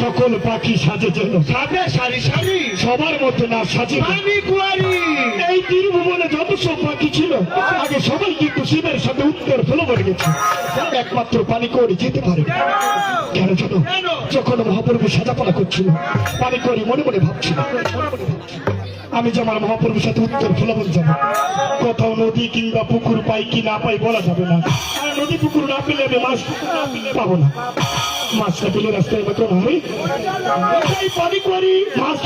সকল পাখি সাজে যেন সাথে সারি সারি। সবার মতো না সাজে কুয়ারি। এই তীরভুবনে যত সব পাখি ছিল আগে সবাই কিন্তু শিবের সাথে উত্তর ফেলে পড়ে গেছে। একমাত্র পানি করে যেতে পারে। কেন জানো? যখন মহাপ্রভু সাজাপালা করছিল পানি করে মনে মনে ভাবছিল আমি যে আমার মহাপ্রভুর সাথে উত্তর ফলাবন যাব কোথাও নদী কিংবা পুকুর পাই কি না পাই বলা যাবে না। নদী পুকুর না পেলে আমি মাছ পাবো না। মাছটা পেলে রাস্তায় মতো হয় পানি করি। মাছ